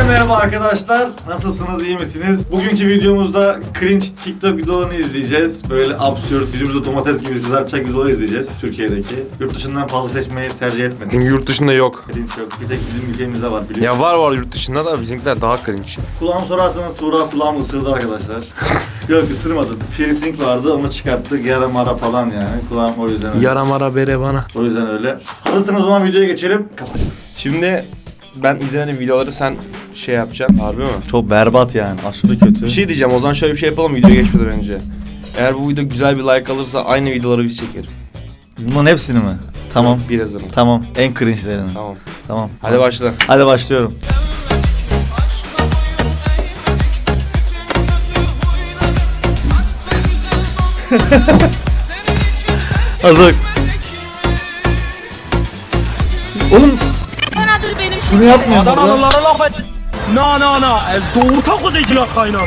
Herkese merhaba arkadaşlar. Nasılsınız, iyi misiniz? Bugünkü videomuzda cringe TikTok videolarını izleyeceğiz. Böyle absürt, yüzümüzde domates gibi kızartacak videoları izleyeceğiz Türkiye'deki. Yurt dışından fazla seçmeyi tercih etmedik. Çünkü yurt dışında yok. Cringe yok. Bir tek bizim ülkemizde var biliyorsunuz. Ya var var yurt dışında da bizimkiler daha cringe. Kulağımı sorarsanız Tuğra kulağımı ısırdı arkadaşlar. yok ısırmadı. Piercing vardı onu çıkarttık yara mara falan yani. Kulağım o yüzden öyle. Yara mara bere bana. O yüzden öyle. Hazırsanız o zaman videoya geçelim. Kapat. Şimdi ben izlemediğim videoları sen şey yapacaksın. Harbi mi? Çok berbat yani. Aşırı kötü. Bir şey diyeceğim o zaman şöyle bir şey yapalım videoya geçmeden önce. Eğer bu video güzel bir like alırsa aynı videoları biz çekerim. Bunların hepsini mi? Tamam. Birazını. Tamam. En cringe'lerini. Tamam. Tamam. Hadi başla. Hadi başlıyorum. Hazır. Oğlum Banadır benim şunu yapmıyor mu? Adanalılara laf et. Na na na. Ez doğurta kodayıcılar kaynağı.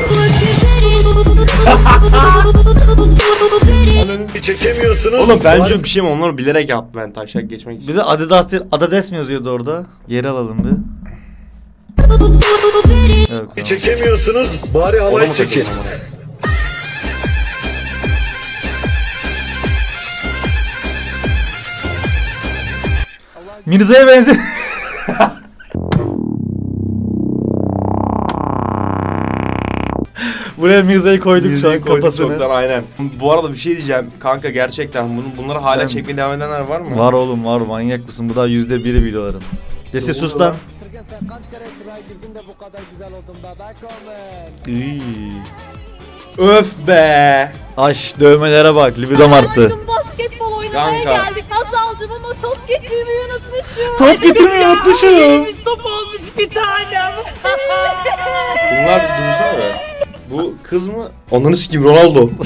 Oğlum bence bir şey mi onları bilerek yaptı ben taşak geçmek için. Bize Adidas değil, Adades mi yazıyordu orada? Geri alalım bir. Yok. Çekemiyorsunuz bari havayı çekin. Mirza'ya benziyor. Buraya Mirza'yı koyduk şu an Yüzüğü koyduk kafasını. çoktan aynen. Bu arada bir şey diyeceğim kanka gerçekten bunu, bunları hala Ben- çekmeye devam edenler var mı? Var oğlum var manyak mısın? Bu da yüzde biri videoların. Jesse Doğru sus lan. lan. Iy. Öf be. Aş dövmelere bak libidom arttı. Aşkım basketbol oynamaya Kanka. geldik. Azalcım ama top getirmeyi unutmuşum. Top getirmeyi unutmuşum. Elimiz top olmuş bir tanem. Bunlar dursana be. Bu kız mı? Onları sikim Ronaldo.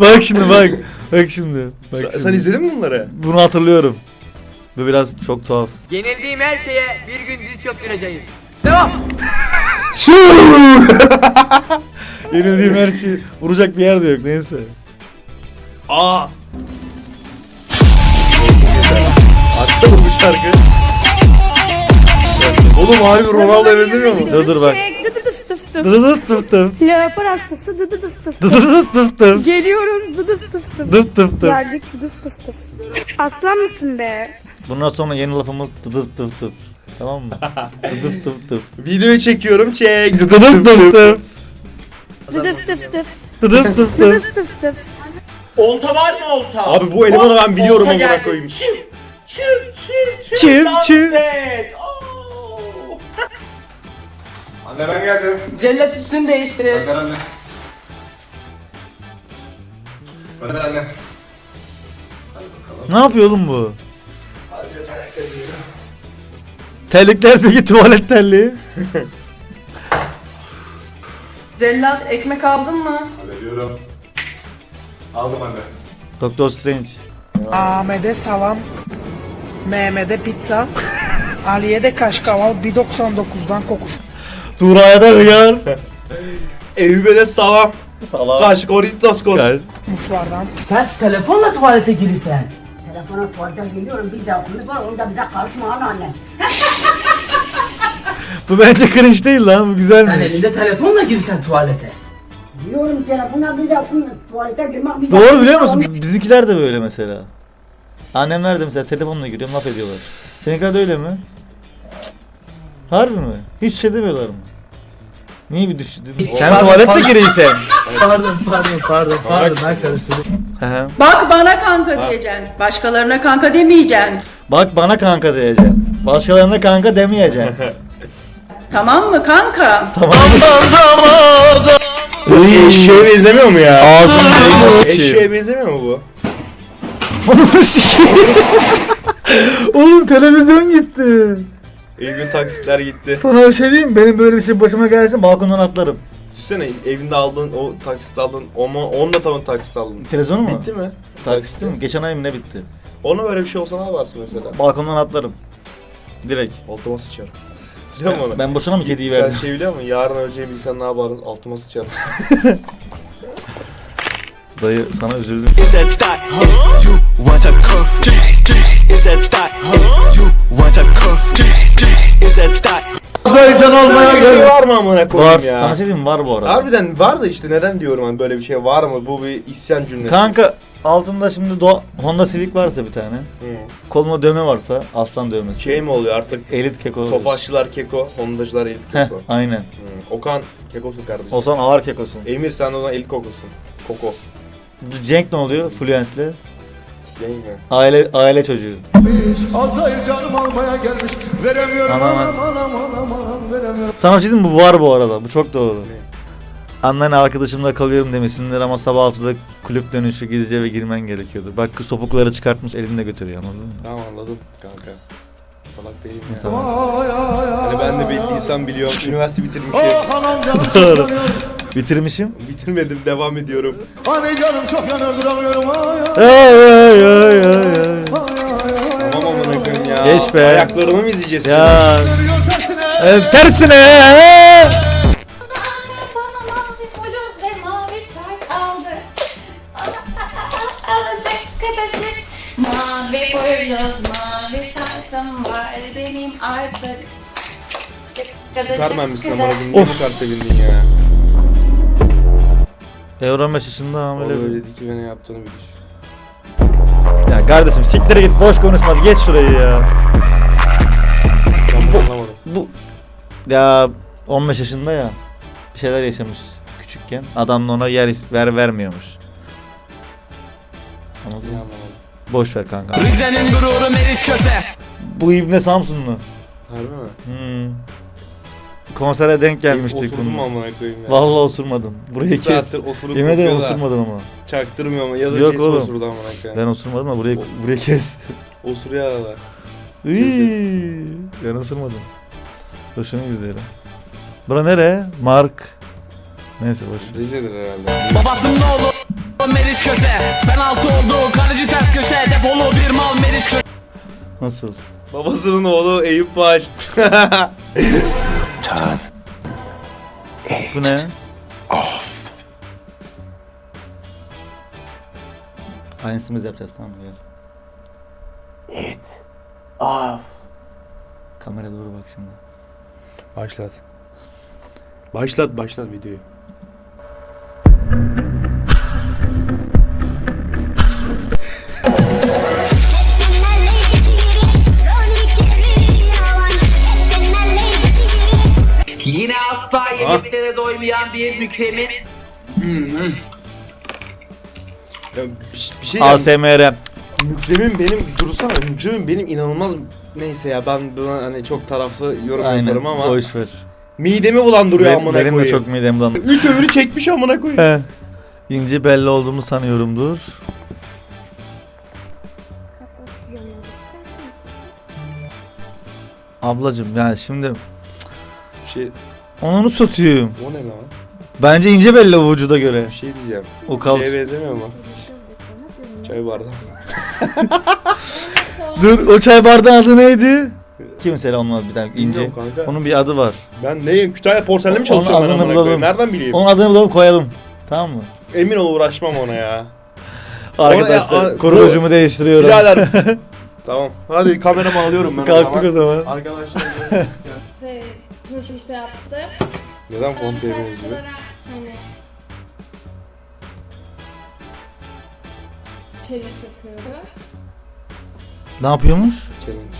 bak şimdi bak. Bak şimdi. Bak Sen, şimdi. sen izledin mi bunları? Bunu hatırlıyorum. Bu biraz çok tuhaf. Yenildiğim her şeye bir gün diz çöktüreceğim. Devam. Yenildiğim her şey vuracak bir yer de yok neyse. Aa. Açtı mı bu şarkı? Oğlum harbi Ronaldo'ya benzemiyor mu? Dur dur bak. Dıf dıf dıf. Dıf. Leopar hastası dıdı dıf dıf dıf. Dıf dıf. Geliyoruz dıf dıf. Dıf dıf dıf. Geldik dıf dıf. Aslan mısın be? Bundan sonra yeni lafımız dıdıt dıf dıf. Tamam mı? Dıdıf dıf dıf. Videoyu çekiyorum çek. Dıdıdıt dıf dıf. Dıdıf dıf dıf. Dıdıf dıf dıf. Dıdıf dıf dıf. Olta var mı olta? Abi bu elemanı ben biliyorum amına koyayım. Çiv. Çiv çiv çiv. Çiv, çiv. Anne ben geldim. Cellat üstünü değiştirir. Gönder anne. Gönder anne. Ne yapıyor oğlum bu? Terlikler peki tuvalet terliği. Cellat ekmek aldın mı? Hallediyorum. Aldım anne. Doktor Strange. Ahmet'e salam, Mehmet'e pizza, Ali'ye de kaşkaval 1.99'dan kokuş. Tuğra'ya da hıyar. Eyüp'e de salam. Salam. Kaş koristos kos. Gel. Muşlardan. Sen telefonla tuvalete girirsen. Telefona tuvalete geliyorum biz de aklımız var onu da bize karışma ana anne. Bu bence cringe değil lan bu Sen güzelmiş. elinde telefonla girsen tuvalete. Diyorum telefona biz de tuvalete girmek de Doğru biliyor musun? Bizimkiler de böyle mesela. Annemler de mesela telefonla giriyorum laf ediyorlar. Seninkiler de öyle mi? Harbi mi? Hiç şey demiyorlar mı? Niye bir düştü? Sen Pardon, tuvalette pardon. gireysen. Pardon pardon pardon pardon ben karıştırdım. Hı hı. Bak bana kanka diyeceksin. Başkalarına kanka demeyeceksin. Bak bana kanka diyeceksin. Başkalarına kanka demeyeceksin. Tamam mı kanka? tamam. Eşeğe benzemiyor mu ya? Ağzını Eşeğe benzemiyor mu bu? Oğlum televizyon gitti. Eyüp'ün taksitler gitti. Sana bir şey diyeyim mi? Benim böyle bir şey başıma gelsin balkondan atlarım. Düşünsene evinde aldığın o taksit aldın. Onu, onu da tamam taksit aldın. Televizyonu mu? Bitti mi? Taksit mi? Geçen ay mı ne bitti? Ona böyle bir şey olsa ne yaparsın mesela? Balkondan atlarım. Direkt. Altıma sıçarım. Biliyor musun onu? Ben boşuna mı kediyi Sen verdim? şey biliyor musun? Yarın öleceğimi bilsen ne yaparsın? Altıma sıçarım. Dayı sana üzüldüm. Is that thought you want a cuff? Is that thought you want a cuff? Is presentar. Heyecan olmaya Bir şey var mı amına Var. koyayım ya? Sana şey diyeyim mi? var bu arada. Harbiden var da işte neden diyorum hani böyle bir şey var mı? Bu bir isyan cümlesi. Kanka altında şimdi Do- Honda Civic varsa bir tane. Hı. Koluna dövme varsa aslan dövmesi. Şey mi oluyor artık? Elit keko. Tofaşçılar keko, hondacılar elit Heh, keko. aynen. Hı. Okan kekosun kardeşim. O zaman ağır kekosun. Emir sen de o zaman elit kokusun. Koko. Cenk ne oluyor? Fluence'li. Aile aile çocuğu. Azrail canım almaya gelmiş. Veremiyorum Aman, anam anam anam anam veremiyorum. Sana bir şey diyeyim mi? Bu var bu arada. Bu çok doğru. Annen arkadaşımla kalıyorum demişsindir ama sabah 6'da kulüp dönüşü gideceği ve girmen gerekiyordu. Bak kız topukları çıkartmış elinde götürüyor anladın mı? Tamam anladım kanka. Salak değilim ya. Tamam. Ay ay ay. Hani ben de bildiysem biliyorum. Üniversite bitirmişim. Ah anam canım şişmanıyor. Bitirmişim. Bitirmedim devam ediyorum. Hani canım çok yanır duramıyorum. Ay ay Ay ay ay ay ay. Tamam amına koyayım ya. Geç be. Ayaklarını mı izleyeceğiz? Ya Dönüyor tersine. e, tersine. Bana mavi bluz ve mavi tayt aldı. Alacak kadacık. Mavi bluz, mavi taytım var benim artık. Süpermen misin amına koyayım? Niye bu kadar sevindin ya? Euro 15 yaşında O da hamile. öyle dedi ki bana yaptığını bir düşün. Ya kardeşim siktir git boş konuşma geç şurayı ya. Ben bunu anlamadım. Bu ya 15 yaşında ya bir şeyler yaşamış küçükken. Adam da ona yer is- ver vermiyormuş. Anladın Yine mı? anlamadım. Boş ver kanka. Rize'nin gururu Meriç Köse. Bu ibne Samsunlu. Harbi mi? Hmm. Konsere denk gelmiştik bununla. amına koyayım ya? Vallahi osurmadım. Burayı Bir kes. saattir osuruk Yemin ederim kokuyor da osurmadım ama. Çaktırmıyor mu? Ya da Yok Yok oğlum. osurdu amına Ben koyayım. osurmadım ama burayı burayı kes. Osuruyor arada. Iiii, ben osurmadım. Dur şunu izleyelim. Bura nere? Mark. Neyse boş. Rize'dir herhalde. Babasının oğlu Meriç Köse. Penaltı oldu. Kaleci ters köşe. Defolu bir mal Meriç Köse. Nasıl? Babasının oğlu Eyüp Baş. Bu ne? Aynısını biz yapacağız tamam mı? Gel. It. Off. Kamera doğru bak şimdi. Başlat. Başlat başlat videoyu. Doymayan bir mükremin Ya bir, bir şey. ASMR. Mükremin benim dursana Mükremin benim inanılmaz neyse ya ben buna hani çok taraflı yorum Aynen. yaparım ama Boş ver. midemi bulandırıyor Benim, amına benim de koyayım. çok midem bulandı. Üç öğünü çekmiş amına koyayım. He. İnce belli olduğumu sanıyorumdur. Ablacım yani şimdi Bir şey onu satayım. o ne lan? Bence ince belli o vücuda göre. Bir şey diyeceğim. O kalç. Şeye benzemiyor mu? Çay bardağı. Dur o çay bardağı adı neydi? Kimse onun bir tane ince. Bilmiyorum kanka. Onun bir adı var. Ben neyim? Kütahya porselenle mi Onun çalışıyorum ben adını amına koyayım? bulalım. Nereden bileyim? Onun adını bulalım koyalım. Tamam mı? Emin ol uğraşmam ona ya. Arkadaşlar Ona- koruyucumu değiştiriyorum. Birader. tamam. Hadi kameramı alıyorum ben Kalktık o zaman. Arkadaşlar. Şey, turşu şey yaptı. Neden fon TV'niz gibi? hani çelik yapıyordu. Ne yapıyormuş? Challenge.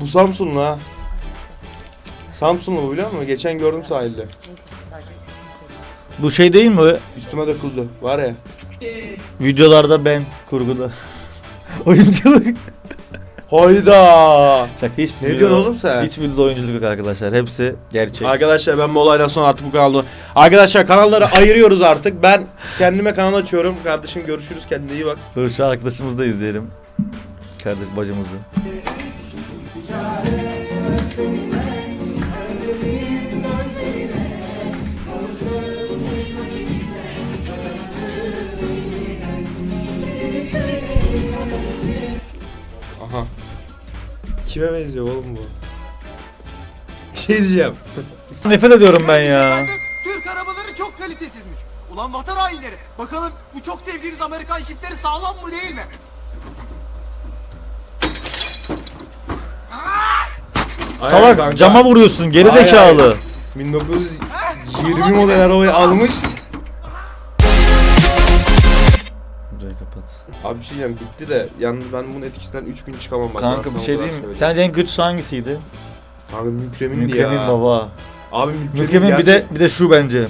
Bu Samsunlu ha. Samsunlu bu biliyor musun? Geçen gördüm sahilde. Bu şey değil mi? o? Üstüme döküldü. Var ya. Videolarda ben kurguda. Oyunculuk. Hayda. Şaka hiç Ne diyorsun oğlum sen? Hiç videoda oyunculuk yok arkadaşlar. Hepsi gerçek. Arkadaşlar ben bu olaydan sonra artık bu kanalda... Arkadaşlar kanalları ayırıyoruz artık. Ben kendime kanal açıyorum. Kardeşim görüşürüz. Kendine iyi bak. Dur şu arkadaşımızı da izleyelim. Kardeş bacımızı. Kime benziyor oğlum bu? Bir şey diyeceğim. Nefret ediyorum ben ya. Türk arabaları çok kalitesizmiş. Ulan vatan hainleri. Bakalım bu çok sevdiğiniz Amerikan şipleri sağlam mı değil mi? Salak cama vuruyorsun geri Hayır, zekalı. hayır. 1920 model arabayı almış. Kapat. Abi bir şey diyeceğim bitti de yalnız ben bunun etkisinden 3 gün çıkamam bak. Kanka bir şey diyeyim mi? Sence en kötüsü hangisiydi? Abi mükremin, Mükremin ya. baba. Abi mükremin, Mükremin bir de bir de şu bence.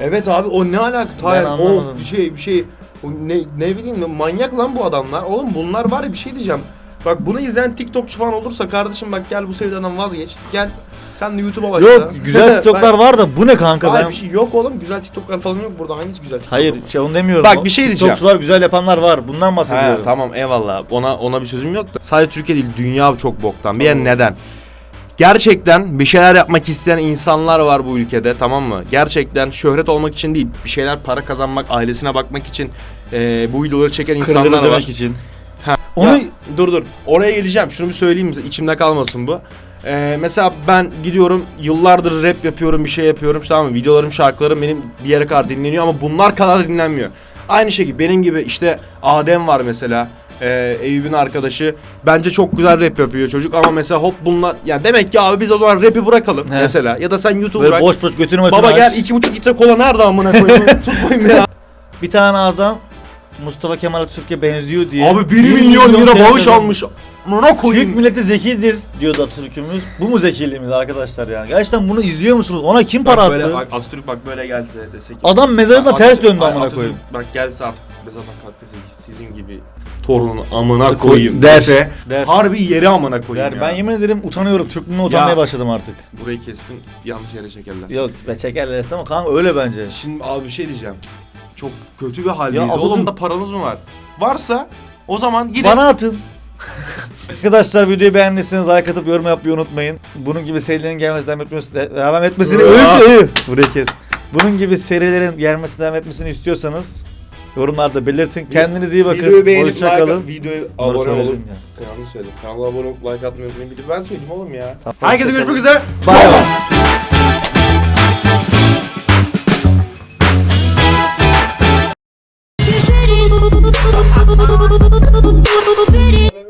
Evet abi o ne alaka? Tayyip of bir şey bir şey. O ne, ne bileyim manyak lan bu adamlar. Oğlum bunlar var ya bir şey diyeceğim. Bak bunu izleyen TikTokçu falan olursa kardeşim bak gel bu sevdadan vazgeç. Gel sen de YouTube'a başla. Yok güzel TikTok'lar var da bu ne kanka Hayır ben? bir şey yok oğlum güzel TikTok'lar falan yok burada hangisi güzel TikTok? Hayır şey onu demiyorum. Bak, bir şey diyeceğim. TikTokçular güzel yapanlar var. Bundan He, bahsediyorum. tamam eyvallah. Ona ona bir sözüm yok da. Sadece Türkiye değil dünya çok boktan. Bir yer neden? Gerçekten bir şeyler yapmak isteyen insanlar var bu ülkede tamam mı? Gerçekten şöhret olmak için değil, bir şeyler para kazanmak, ailesine bakmak için eee, bu videoları çeken Kırılır insanlar var. demek için. Ha, Onu- Onu dur dur. Oraya geleceğim. Şunu bir söyleyeyim içimde kalmasın bu. Ee, mesela ben gidiyorum yıllardır rap yapıyorum bir şey yapıyorum tamam mı? Videolarım şarkılarım benim bir yere kadar dinleniyor ama bunlar kadar dinlenmiyor. Aynı şekilde benim gibi işte Adem var mesela. Ee, Eyüp'ün arkadaşı. Bence çok güzel rap yapıyor çocuk ama mesela hop bunlar yani demek ki abi biz o zaman rap'i bırakalım He. mesela ya da sen YouTube Böyle bırak. boş boş götünü götünü Baba aç. gel iki buçuk litre kola nerede amına koyayım tutmayayım ya. Bir tane adam Mustafa Kemal Atatürk'e benziyor diye. Abi 1 bir milyon lira bağış almış. Amına koyayım. Türk milleti zekidir diyordu Atatürk'ümüz. Bu mu zekiliğimiz arkadaşlar yani? Gerçekten bunu izliyor musunuz? Ona kim para Bak attı? böyle bak Atatürk bak böyle gelse desek. Adam mezarında Bak, ters Atatürk- döndü amına Atatürk koyayım. Bak gelse artık kalk dese sizin gibi torunun amına Koy- koyayım der, dese der. harbi yeri amına koyayım Der, ya. ben yemin ederim utanıyorum. Türklüğüne utanmaya Ya. başladım artık. Burayı kestim yanlış yere çekerler. Yok be çekerler ama kanka öyle bence. Şimdi abi bir şey diyeceğim. Çok kötü bir haldeyiz. Ya Atatürk- Oğlum da paranız mı var? Varsa o zaman gidin. Bana atın. Arkadaşlar videoyu beğendiyseniz like atıp yorum yapmayı unutmayın. Bunun gibi serilerin gelmesini devam etmesi, devam etmesini. Öyle- Burayı kes. Bunun gibi serilerin gelmesini devam etmesini istiyorsanız yorumlarda belirtin. Kendinize iyi bakın. Videoyu beğenip like Hoşçakalın. at, videoya abone söyledim olun. ya. Yanlış söyledim. Kanala abone olup like atmayı unutmayın. Bir de ben söyleyeyim oğlum ya. Herkese görüşmek üzere. Bay bay.